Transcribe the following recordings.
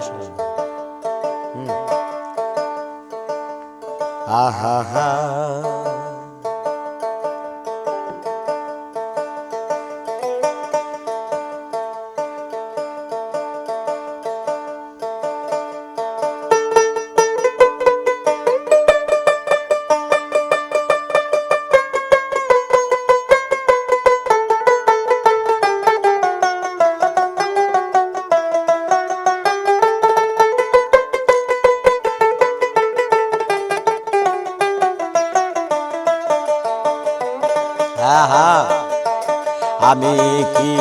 সরানো আহা হা আমি কি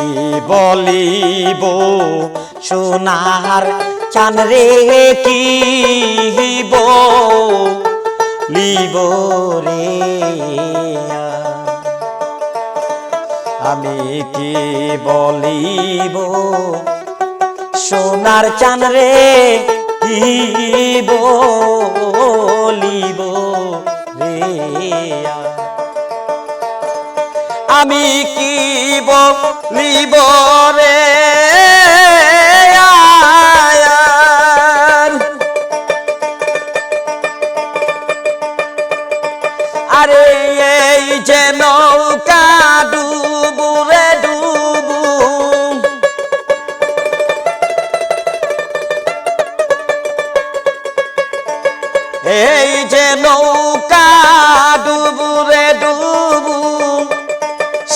বলিব? সোনার চান রে কি লিব রে আমি কি বলিব? সোনার চান রে কি বলিব রে আমি কি বলিব রে?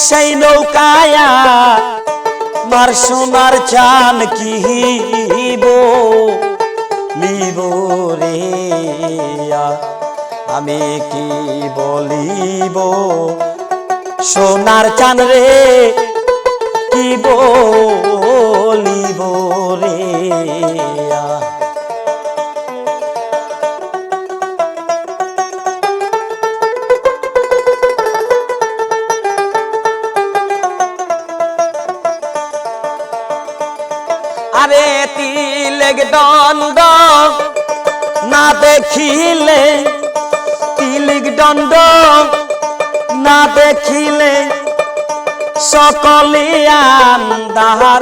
সেই নৌকায়া, মার সোনার চান কিব লিব রে আমি কি বলিব? সোনার চান রে, কি বলিব রে আরে তিলেক দণ্ড না দেখিলে, তিলিক দণ্ড না দেখিলে সকলে আন্দার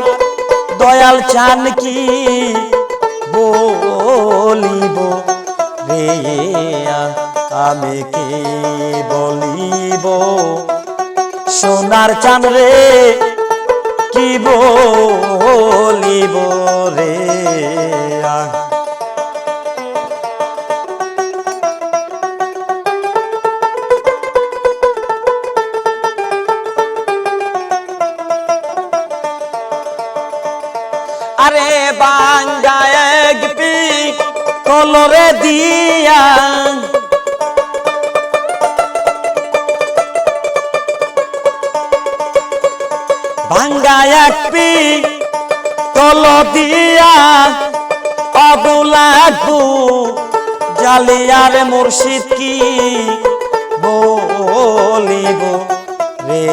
দয়াল চান কি বলিব রে? আমি কি বলিব? সোনার চান রে কি বলিব রে। আরে বাঙ্গা এক পি কলরে দিয়া ভাঙ্গা এক পি কল দিয়া অবুলাগু জালিয়ার মুর্শিদ কি বলিব রে?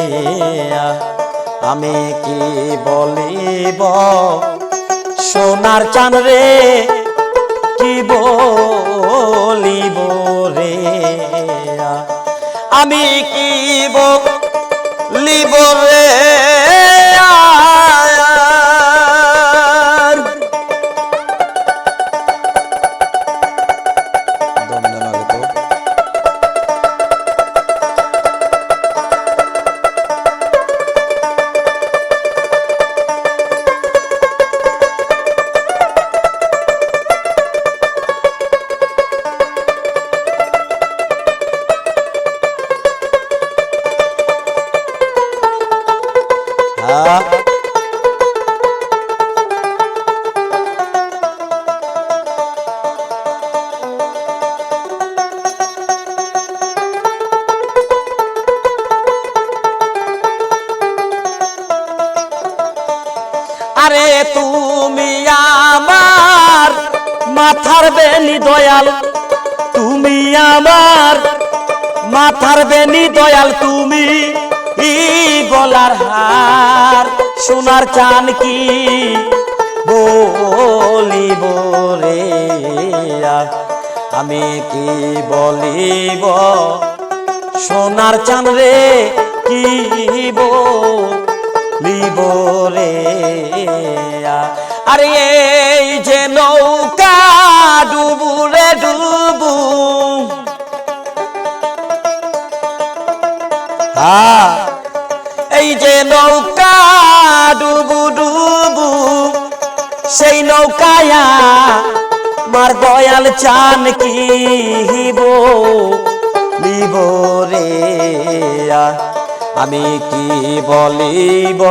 আমি কি বলিব? সোনার চান রে, কি বলিব রে? আমি কি বলিব রে? আরে তুমি আমার মাথার বেনি দয়াল, তুমি আমার মাথার বেনি দয়াল, তুমি গলার হার। সোনার চান কি বলিব রে? আমি কি বলিব? সোনার চান রে কি বলিব? রে আর এই যে নৌকা ডুবুরে ডুবু। হ্যাঁ এই যে নৌকা ডুবু ডুবু সেই নৌকায়া মার দয়াল চান কি হিব? লিব রে আ, আমি কি বলিব?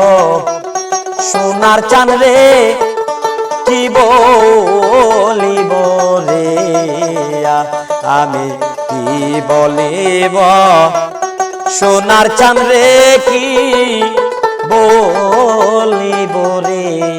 সোনার চান রে, কি বলিব রে? আমি কি বলিব? সোনার চান রে, কি বলিব রে।